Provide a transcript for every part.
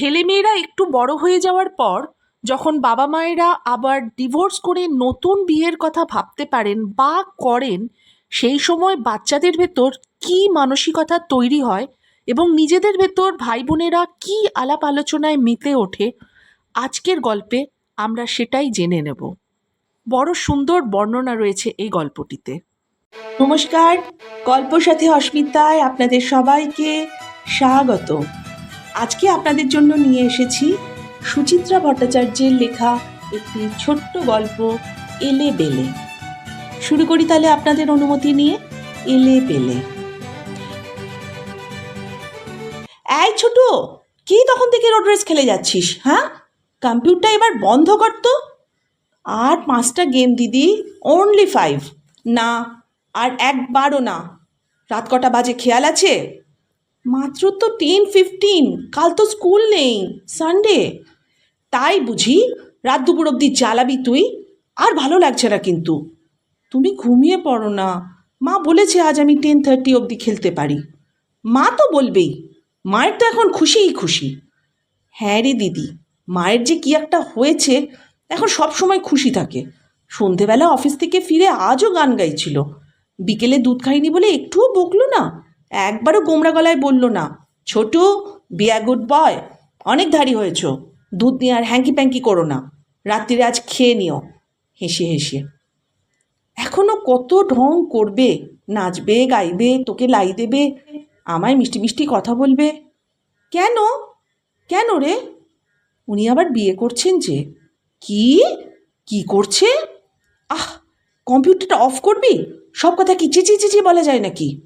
ছেলেমেয়েরা একটু বড় হয়ে যাওয়ার পর, যখন বাবা মায়েরা আবার ডিভোর্স করে নতুন বিয়ের কথা ভাবতে পারেন বা করেন, সেই সময় বাচ্চাদের ভেতর কী মানসিকতা তৈরি হয় এবং নিজেদের ভেতর ভাই বোনেরা কী আলাপ আলোচনায় মেতে ওঠে, আজকের গল্পে আমরা সেটাই জেনে নেব। বড় সুন্দর বর্ণনা রয়েছে এই গল্পটিতে। নমস্কার গল্প সাথে অস্মিতায় আপনাদের সবাইকে স্বাগত আজকে আপনাদের জন্য নিয়ে এসেছি সুচিত্রা ভট্টাচার্যের লেখা একটি ছোট্ট গল্প, এলে বেলে। শুরু করি তাহলে আপনাদের অনুমতি নিয়ে, এলে বেলে। এই ছোট কি তখন থেকে রোড রেস খেলে যাচ্ছিস হ্যাঁ? কম্পিউটার এবার বন্ধ কর তো। আর পাঁচটা গেম, দিদি অনলি ফাইভ না, আর একবারও না। রাত কটা বাজে, খেয়াল আছে? মাত্র তো টেন ফিফটিন কাল তো স্কুল নেই সানডে তাই বুঝি রাত দুপুর অবধি জ্বালাবি তুই, আর ভালো লাগছে না কিন্তু। তুমি ঘুমিয়ে পড়ো না। মা বলেছে আজ আমি টেন থার্টি অবধি খেলতে পারি। মা তো বলবেই, মায়ের তো এখন খুশিই খুশি। হ্যাঁ রে দিদি, মায়ের যে কি একটা হয়েছে, এখন সব সময় খুশি থাকে। সন্ধেবেলা অফিস থেকে ফিরে আজও গান গাইছিল। বিকেলে দুধ খাইনি বলে একটুও বকলো না। একবারও গোমরা গলায় বলল না, ছোটু বিয়া গুড বয় অনেক ধারি হয়েছ, দুধ নিয়ে আর হ্যাঙ্কি প্যাঙ্কি করো না, রাত্রিরে আজ খেয়ে নিও। হেসে হেসে। এখনও কত ঢং করবে, নাচবে, গাইবে, তোকে লাই দেবে, আমায় মিষ্টি মিষ্টি কথা বলবে? কেন? কেন রে? উনি আবার বিয়ে করছেন যে। কি? কি করছে? আহ, কম্পিউটারটা অফ করবি? সব কথা কি চেঁচিয়ে চেঁচিয়ে বলা যায় নাকি?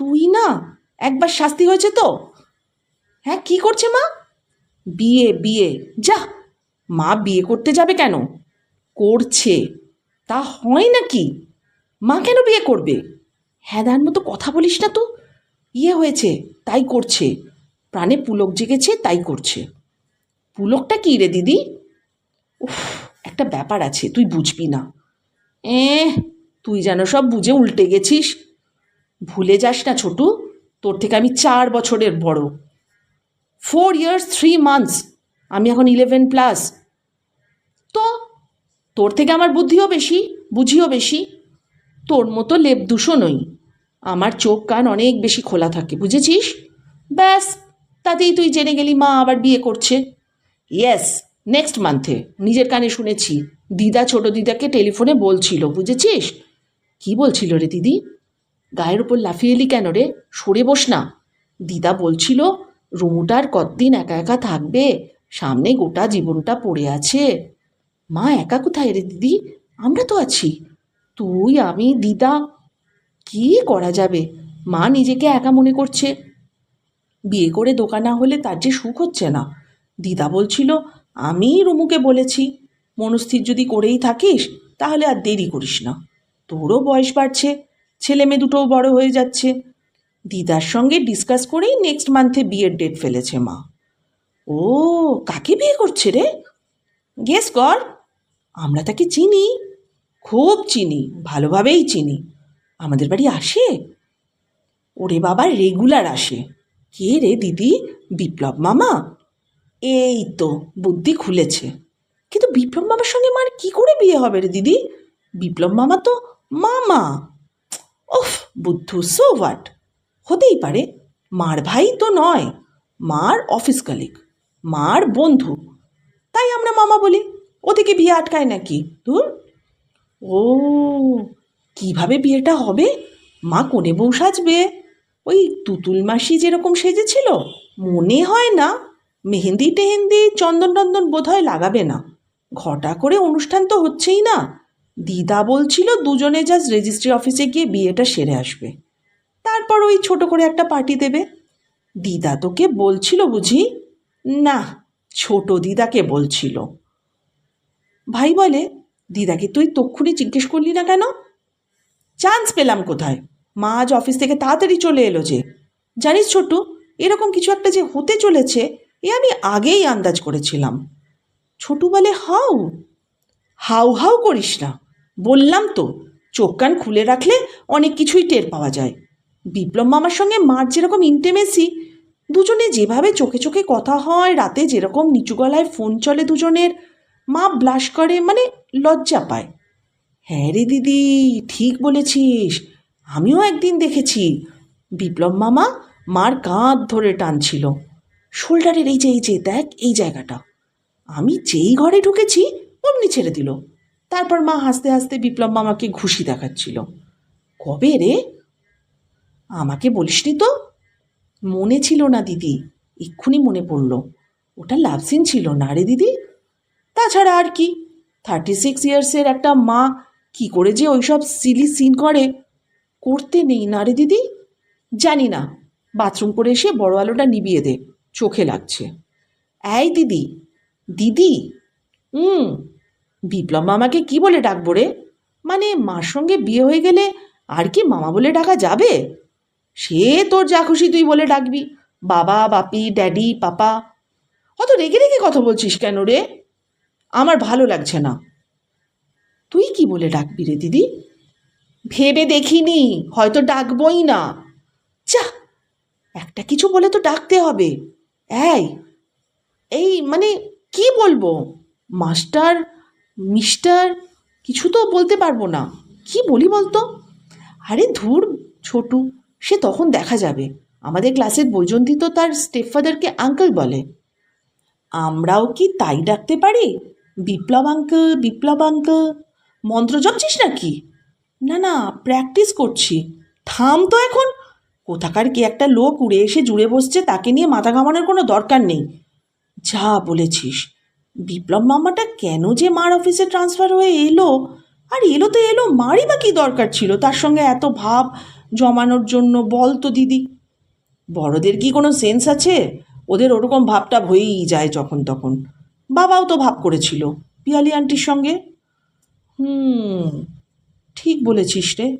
তুই না একবার শাস্তি হয়েছে তো? হ্যাঁ কি করছে মা? বিয়ে বিয়ে। যা, মা বিয়ে করতে যাবে কেন? করছে। তা হয় নাকি? মা কেন বিয়ে করবে? হ্যাঁ মতো কথা বলিস না তো। ইয়ে হয়েছে, তাই করছে। প্রাণে পুলক জেগেছে, তাই করছে। পুলকটা কী রে দিদি? উফ, একটা ব্যাপার আছে, তুই বুঝবি না। এ তুই যেন সব বুঝে উল্টে গেছিস। ভুলে যাস না ছোটু, তোর থেকে আমি চার বছরের বড়। ফোর ইয়ার্স থ্রি মান্থস আমি এখন ইলেভেন প্লাস তো, তোর থেকে আমার বুদ্ধিও বেশি, বুঝিও বেশি। তোর মতো লেপ নই। আমার চোখ কান অনেক বেশি খোলা থাকে, বুঝেছিস? ব্যাস, তাতেই তুই জেনে গেলি মা আবার বিয়ে করছে। ইয়েস নেক্সট মান্থে নিজের কানে শুনেছি। দিদা, ছোট দিদাকে টেলিফোনে বলছিল, বুঝেছিস? কি বলছিল রে দিদি? গায়ের ওপর লাফিয়ে এলি কেন রে? সরে বস না। দিদা বলছিল রুমুটার কতদিন একা একা থাকবে? সামনে গোটা জীবনটা পড়ে আছে। মা একা কোথায় রে দিদি? আমরা তো আছি। তুই, আমি, দিদা, কি করা যাবে? মা নিজেকে একা মনে করছে। বিয়ে করে দোকান না হলে তার যে সুখ হচ্ছে না। দিদা বলছিল, আমি রুমুকে বলেছি, মনস্থির যদি করেই থাকিস, তাহলে আর দেরি করিস না। তোরও বয়স বাড়ছে। ছেলে মেয়ে দুটোও বড় হয়ে যাচ্ছে। দিদার সঙ্গে ডিসকাস করেই নেক্সট মান্থে বিয়ের ডেট ফেলেছে মা। ও, কাকে বিয়ে করছে রে? গেস কর। আমরা তাকে চিনি। খুব চিনি, ভালোভাবেই চিনি। আমাদের বাড়ি আসে? ওরে বাবা রেগুলার আসে। কে রে দিদি? বিপ্লব মামা? এই তো, বুদ্ধি খুলেছে। কিন্তু বিপ্লব মামার সঙ্গে মার কি করে বিয়ে হবে রে দিদি? বিপ্লব মামা তো মামা। ওফ বুদ্ধু সো হোয়াট হতেই পারে। মার ভাই তো নয়, মার অফিস কালিক মার বন্ধু। তাই আমরা মামা বলি ওদিকে বিয়ে আটকায় নাকি, ধুর? ও, কীভাবে বিয়েটা হবে? মা কোণে বউ সাজবে। ওই তুতুল মাসি যেরকম সেজেছিল, মনে হয় না মেহেন্দি টেহেন্দি চন্দন টন্দন বোধহয় লাগাবে না। ঘটা করে অনুষ্ঠান তো হচ্ছেই না। দিদা বলছিল, দুজনে জাস্ট রেজিস্ট্রি অফিসে গিয়ে বিয়েটা সেরে আসবে। তারপর ওই ছোট করে একটা পার্টি দেবে। দিদা তোকে বলছিল বুঝি? না, ছোট দিদাকে বলছিল। ভাই বলে, দিদাকে তুই তক্ষুনি জিজ্ঞেস করলি না কেন? চান্স পেলাম কোথায়? মা আজ অফিস থেকে তাড়াতাড়ি চলে এলো যে। জানিস ছোটু এরকম কিছু একটা যে হতে চলেছে, এ আমি আগেই আন্দাজ করেছিলাম। ছোটু বলে হাউ হাউ হাউ করিস না। বললাম তো, চোখ কান খুলে রাখলে অনেক কিছুই টের পাওয়া যায়। বিপ্লব মামার সঙ্গে মার যেরকম ইন্টেমেসি দুজনে যেভাবে চোখে চোখে কথা হয়, রাতে যেরকম নিচু গলায় ফোন চলে দুজনের, মা ব্লাশ করে মানে লজ্জা পায়। হ্যাঁ রে দিদি, ঠিক বলেছিস, আমিও একদিন দেখেছি। বিপ্লব মামা মার কাঁধ ধরে টানছিল। শোল্ডারের এই যে এই যে, দেখ এই জায়গাটা। আমি যেই ঘরে ঢুকেছি অমনি ছেড়ে দিল। তারপর মা হাসতে হাসতে বিপ্লব মামাকে ঘুষি দেখাচ্ছিল। কবে রে? আমাকে বলিসনি তো? মনে ছিল না দিদি, এক্ষুনি মনে পড়ল। ওটা লাভ সিন ছিল না রে দিদি? তাছাড়া আর কি? থার্টি সিক্স ইয়ার্সের একটা মা কি করে যে ওইসব সিলি সিন করে? করতে নেই না রে দিদি? জানি না। বাথরুম করে এসে বড় আলোটা নিবিয়ে দে। চোখে লাগছে। এই দিদি দিদি! হুম, বিপ্লব মামাকে কি বলে ডাকবো রে? মানে মার সঙ্গে বিয়ে হয়ে গেলে আর কি মামা বলে ডাকা যাবে? সে তোর যা খুশি তুই বলে ডাকবি, বাবা, বাপি, ড্যাডি, পাপা। অত রেগে রেগে কথা বলছিস কেন রে? আমার ভালো লাগছে না। তুই কি বলে ডাকবি রে দিদি? ভেবে দেখিনি, হয়তো ডাকবই না। যা একটা কিছু বলে তো ডাকতে হবে। এই এই মানে কি বলব? মাস্টার, মিস্টার, কিছু তো বলতে পারব না। কি বলি বলতো? আরে ধুর ছোটু, সে তখন দেখা যাবে। আমাদের ক্লাসের বৈজন্তী তো তার স্টেপফাদারকে আঙ্কেল বলে। আমরাও কি তাই ডাকতে পারি? বিপ্লব আঙ্কেল বিপ্লব আঙ্কেল মন্ত্র জপছিস নাকি? না না প্র্যাকটিস করছি। থাম তো এখন। কোথাকার কি একটা লোক উড়ে এসে জুড়ে বসছে, তাকে নিয়ে মাথা ঘামানোর কোনো দরকার নেই। যা বলেছিস। বিপ্লব মামাটা কেন যে মার অফিসে ট্রান্সফার হয়ে এলো? আর এলো তো এলো মারই বা কী দরকার ছিল? তার সঙ্গে এত ভাব জমানোর জন্য বল তো দিদি। বড়দের কি কোনো সেন্স আছে? ওদের ওরকম ভাবটা হয়েই যায় যখন তখন। বাবাও তো ভাব করেছিল পিয়ালি আন্টির সঙ্গে। হুম, ঠিক বলেছিস রে।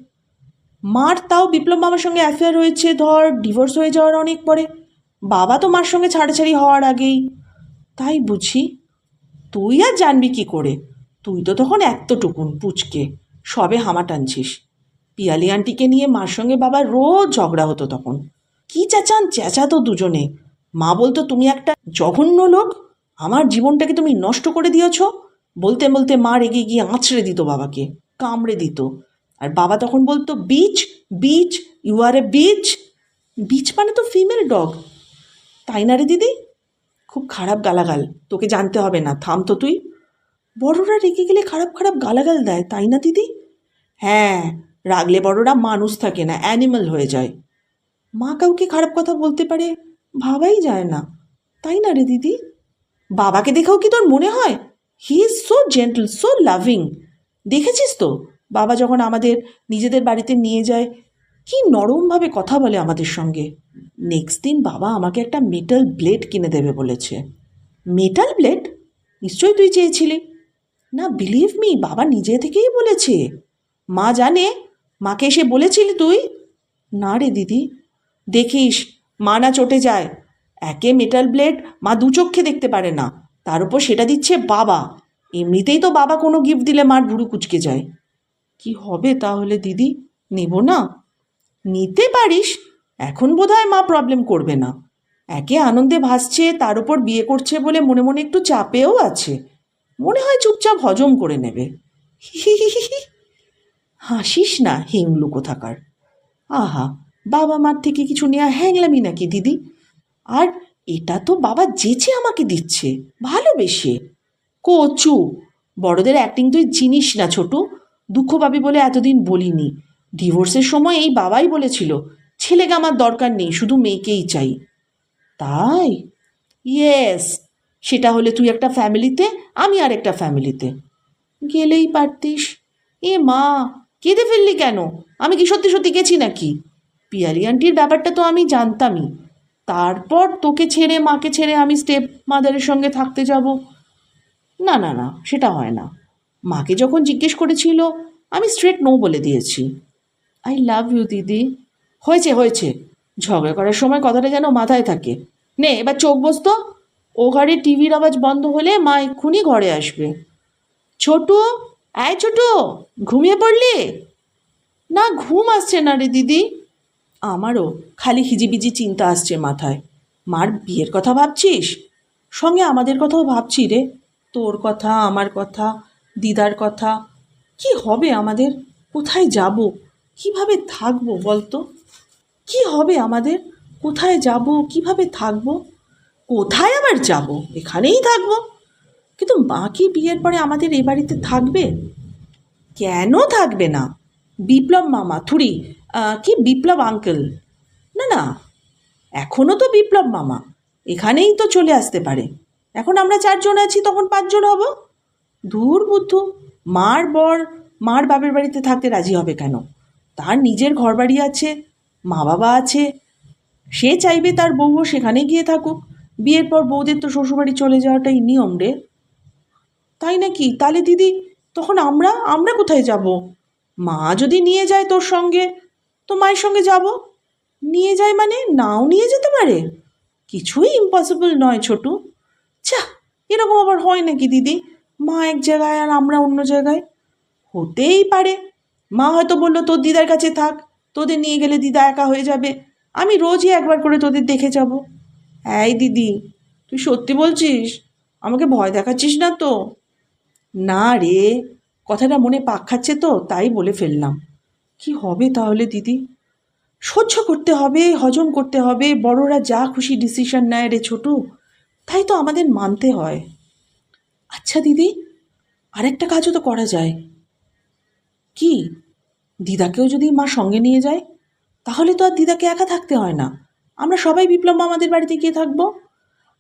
মার তাও বিপ্লব মামার সঙ্গে অ্যাফেয়ার হয়েছে, ধর ডিভোর্স হয়ে যাওয়ার অনেক পরে। বাবা তো মার সঙ্গে ছাড়াছাড়ি হওয়ার আগেই। তাই বুঝি তুই আর জানবি কি করে? তুই তো তখন এতটুকুন পুচকে। সবে হামা টানছিস। পিয়ালি আন্টিকে নিয়ে মার সঙ্গে বাবার রোজ ঝগড়া হতো তখন। কি চেঁচান চেঁচাতো দুজনে। মা বলতো, তুমি একটা জঘন্য লোক। আমার জীবনটাকে তুমি নষ্ট করে দিয়েছ। বলতে বলতে মা রেগে গিয়ে আঁচড়ে দিত বাবাকে, কামড়ে দিত। আর বাবা তখন বলতো bitch bitch you are a bitch bitch মানে তো ফিমেল ডগ তাই না রে দিদি? খুব খারাপ গালাগাল। তোকে জানতে হবে না, থাম তো তুই। বড়রা রেগে গেলে খারাপ খারাপ গালাগাল দেয়, তাই না দিদি? হ্যাঁ রাগলে বড়রা মানুষ থাকে না, অ্যানিমাল হয়ে যায়। মা কাউকে খারাপ কথা বলতে পারে, ভাবাই যায় না। তাই না রে দিদি? বাবাকে দেখেও কি তোর মনে হয়? He is so gentle so loving দেখেছিস তো? বাবা যখন আমাদের নিজেদের বাড়িতে নিয়ে যায় কি নরমভাবে কথা বলে আমাদের সঙ্গে। নেক্সট দিন বাবা আমাকে একটা মেটাল ব্লেড কিনে দেবে বলেছে। মেটাল ব্লেড নিশ্চয়ই তুই চেয়েছিলি। না বিলিভ মি বাবা নিজে থেকেই বলেছে। মা জানে। মাকে এসে বলেছিলি তুই? না রে দিদি। দেখিস, মা না চটে যায়। একে মেটাল ব্লেড মা দু চোখে দেখতে পারে না। তার উপর সেটা দিচ্ছে বাবা। এমনিতেই তো বাবা কোনো গিফট দিলে মার ভুরু কুচকে যায়। কি হবে তাহলে দিদি? নেব না। নিতে পারিস? এখন বোধহয় মা প্রবলেম করবে না। একে আনন্দে ভাসছে, তার উপর বিয়ে করছে বলে মনে মনে একটু চাপেও আছে। মনে হয় চুপচাপ হজম করে নেবে। হাসিস না হিংলু কোথাকার আহা, বাবা মার থেকে কিছু নেওয়া হ্যাংলামি নাকি, দিদি? আর এটা তো বাবা যেচে আমাকে দিচ্ছে, ভালোবেসে। কচু, বড়দের অ্যাক্টিং তুই চিনিস না ছোটু। দুঃখ পাবি বলে এতদিন বলিনি। ডিভোর্সের সময় এই বাবাই বলেছিল, ছেলেকে আমার দরকার নেই, শুধু মেয়েকেই চাই। তাই? ইয়েস সেটা হলে তুই একটা ফ্যামিলিতে, আমি আর একটা ফ্যামিলিতে। গেলেই পারতিস। এ মা, কেঁদে ফেললি কেন? আমি কি সত্যি সত্যি গেছি নাকি? পিয়ালি আন্টির ব্যাপারটা তো আমি জানতামই। তারপর তোকে ছেড়ে, মাকে ছেড়ে আমি স্টেপ মাদারের সঙ্গে থাকতে যাব। না না না, সেটা হয় না। মাকে যখন জিজ্ঞেস করেছিল, আমি স্ট্রেট নো বলে দিয়েছি। আই লাভ ইউ দিদি। হয়েছে হয়েছে। ঝগড়া করার সময় কথাটা যেন মাথায় থাকে। নে, এবার চোখ বসতো ও ঘরে টিভির আওয়াজ বন্ধ হলে মা এক্ষুনি ঘরে আসবে। ছোটু আয় ছোটু, ঘুমিয়ে পড়লি? না, ঘুম আসছে না রে দিদি। আমারও খালি হিজিবিজি চিন্তা আসছে মাথায়। মার বিয়ের কথা ভাবছিস? সঙ্গে আমাদের কথাও ভাবছি রে। তোর কথা, আমার কথা, দিদার কথা। কি হবে আমাদের? কোথায় যাব? কীভাবে থাকব বলতো? কি হবে আমাদের? কোথায় যাব? কীভাবে থাকব? কোথায় আবার যাব? এখানেই থাকব। কিন্তু মা কি বিয়ের পরে আমাদের এ বাড়িতে থাকবে? কেন থাকবে না? বিপ্লব মামা, থুরি কি বিপ্লব আঙ্কেল? না না এখনও তো বিপ্লব মামা। এখানেই তো চলে আসতে পারে। এখন আমরা চারজন আছি, তখন পাঁচজন হব? দূর বুদ্ধ, মার বর, মার বাপের বাড়িতে থাকতে রাজি হবে কেন? তার নিজের ঘর বাড়ি আছে মা বাবা আছে। সে চাইবে তার বউও সেখানে গিয়ে থাকুক। বিয়ের পর বউদের তো শ্বশুরবাড়ি চলে যাওয়াটাই নিয়ম রে। তাই নাকি? তাহলে দিদি, তখন আমরা আমরা কোথায় যাব? মা যদি নিয়ে যায় তোর সঙ্গে, তো মায়ের সঙ্গে যাব? নিয়ে যায় মানে নাও নিয়ে যেতে পারে? কিছুই ইম্পসিবল নয় ছোটু। চা এরকম আবার হয় নাকি দিদি? মা এক জায়গায় আর আমরা অন্য জায়গায়? হতেই পারে। মা হয়তো বলল, তোর দিদার কাছে থাক, তোদের নিয়ে গেলে দিদা একা হয়ে যাবে। আমি রোজই একবার করে তোদের দেখে যাব। এই দিদি, তুই সত্যি বলছিস? আমাকে ভয় দেখাচ্ছিস না তো? না রে, কথাটা মনে পাক খাচ্ছে তো, তাই বলে ফেললাম। কি হবে তাহলে দিদি? সহ্য করতে হবে, হজম করতে হবে, বড়রা যা খুশি ডিসিশন নেয় রে ছোটু, তাই তো আমাদের মানতে হয়। আচ্ছা দিদি, আরেকটা কাজও তো করা যায়। কি? দিদাকেও যদি মা সঙ্গে নিয়ে যায়, তাহলে তো আর দিদাকে একা থাকতে হয় না। আমরা সবাই বিপ্লব আমাদের বাড়িতে গিয়ে থাকব।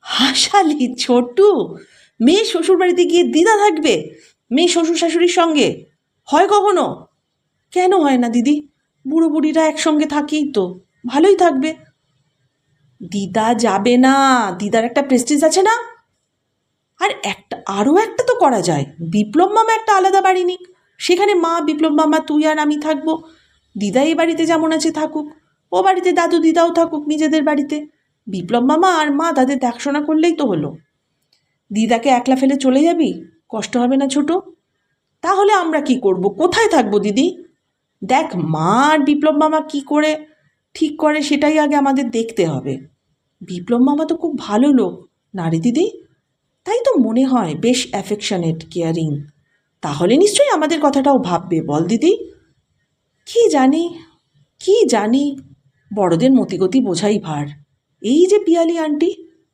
হাসালি ছোটু মেয়ে শ্বশুর বাড়িতে গিয়ে দিদা থাকবে, মেয়ে শ্বশুর শাশুড়ির সঙ্গে? হয় কখনো? কেন হয় না দিদি? বুড়ো বুড়িরা একসঙ্গে থাকেই তো, ভালোই থাকবে। দিদা যাবে না, দিদার একটা প্রেস্টিজ আছে না? আর একটা, আরও একটা তো করা যায়। বিপ্লব মামা একটা আলাদা বাড়ি নিক। সেখানে মা, বিপ্লব মামা, তুই আর আমি থাকব। দিদা এই বাড়িতে যেমন আছে থাকুক। ও বাড়িতে দাদু দিদাও থাকুক নিজেদের বাড়িতে। বিপ্লব মামা আর মা তাদের দেখাশোনা করলেই তো হলো। দিদাকে একলা ফেলে চলে যাবি? কষ্ট হবে না ছোট। তাহলে আমরা কি করব? কোথায় থাকব দিদি? দেখ, মা আর বিপ্লব মামা কি করে ঠিক করে সেটাই আগে আমাদের দেখতে হবে। বিপ্লব মামা তো খুব ভালো লোক। নারী দিদি? তাই তো মনে হয় বেশ অ্যাফেকশনেট কেয়ারিং তাহলে নিশ্চয়ই আমাদের কথাটাও ভাববে। বল দিদি। কি জানি কি জানি? বড়দের মতিগতি বোঝাই ভার। এই যে পিয়ালি আন্টি,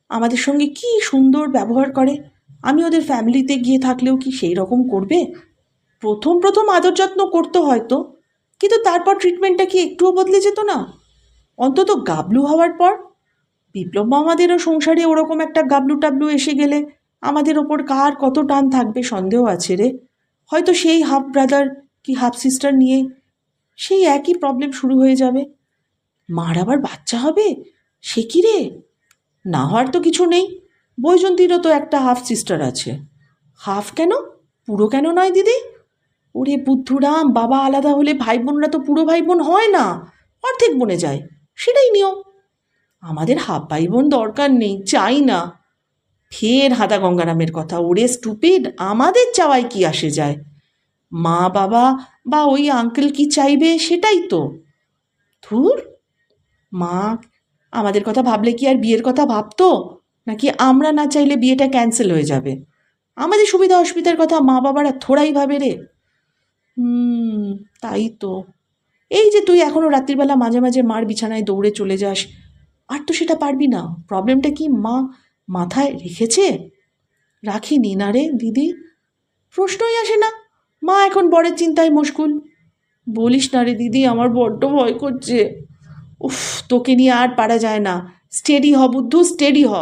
আমাদের সঙ্গে কি সুন্দর ব্যবহার করে? আমি ওদের ফ্যামিলিতে গিয়ে থাকলেও কি সেই রকম করবে? প্রথম প্রথম আদর যত্ন করতো হয়তো, কিন্তু তারপর ট্রিটমেন্টটা কি একটুও বদলে যেত না? অন্তত গাবলু হওয়ার পর, বিপ্লব মামাদেরও সংসারে ওরকম একটা গাবলু টাবলু এসে গেলে আমাদের ওপর কার কত টান থাকবে সন্দেহ আছে রে। হয়তো সেই হাফ ব্রাদার কি হাফ সিস্টার নিয়ে সেই একই প্রবলেম শুরু হয়ে যাবে। মার আবার বাচ্চা হবে? সে কি রে? না হওয়ার তো কিছু নেই। বৈজন্তীরও তো একটা হাফ সিস্টার আছে। হাফ কেন? পুরো কেন নয় দিদি? ওরে বুদ্ধুরাম, বাবা আলাদা হলে ভাই বোনরা তো পুরো ভাই বোন হয় না। অর্ধেক বনে যায়। সেটাই নিয়ম। আমাদের হাফ ভাই বোন দরকার নেই, চাই না। ফের হাদা গঙ্গারামের কথা, ওরে স্টুপিড আমাদের চাওয়ায় কি আসে যায়? মা, বাবা বা ওই আঙ্কেল কি চাইবে সেটাই তো। ধুর, মা, আমাদের কথা ভাবলে কি আর বিয়ের কথা ভাবতো? নাকি আমরা না চাইলে বিয়েটা ক্যান্সেল হয়ে যাবে? আমাদের সুবিধা অসুবিধার কথা মা, বাবারা থোড়াই ভাবে রে। হুম, তাই তো। এই যে তুই এখনও রাত্রিবেলা মাঝে মাঝে মার বিছানায় দৌড়ে চলে যাস, আর তো সেটা পারবি না। প্রবলেমটা কি, মা? মাথায় রেখেছে? রাখিনি না রে, দিদি। প্রশ্নই আসে না। মা এখন বড়ের চিন্তায় মুশকুল বলিস না রে দিদি, আমার বড্ড ভয় করছে। উফ, তোকে নিয়ে আর পারা যায় না। স্টেডি হ বুদ্ধু, স্টেডি হ।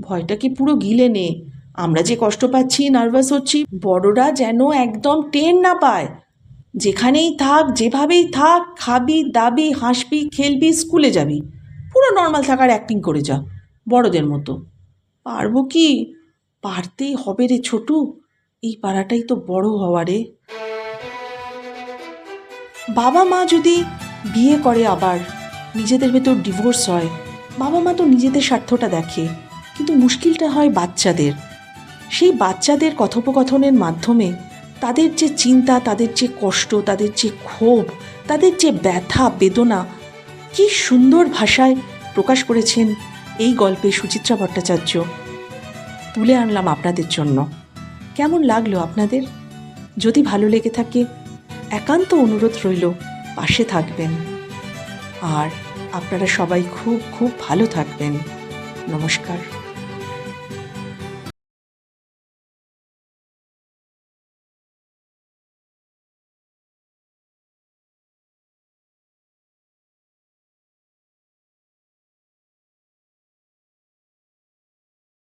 ভয়টাকে পুরো গিলে নে? আমরা যে কষ্ট পাচ্ছি, নার্ভাস হচ্ছি, বড়রা যেন একদম টেন না পায়। যেখানেই থাক, যেভাবেই থাক, খাবি, দাবি, হাসবি, খেলবি, স্কুলে যাবি। পুরো নর্মাল থাকার অ্যাক্টিং করে যা, বড়দের মতো। পারব কি? পারতেই হবে রে ছোটু। এই পাড়াটাই তো বড় হওয়া রে। বাবা মা যদি বিয়ে করে আবার, নিজেদের ভেতর ডিভোর্স হয়, বাবা মা তো নিজেদের স্বার্থটা দেখে। কিন্তু মুশকিলটা হয় বাচ্চাদের। সেই বাচ্চাদের কথোপকথনের মাধ্যমে তাদের যে চিন্তা, তাদের যে কষ্ট, তাদের যে ক্ষোভ, তাদের যে ব্যথা, বেদনা, কি সুন্দর ভাষায় প্রকাশ করেছেন এই গল্পে সুচিত্রা ভট্টাচার্য। তুলে আনলাম আপনাদের জন্য। কেমন লাগল আপনাদের? যদি ভালো লেগে থাকে, একান্ত অনুরোধ রইল, পাশে থাকবেন। আর আপনারা সবাই খুব খুব ভালো থাকবেন। নমস্কার।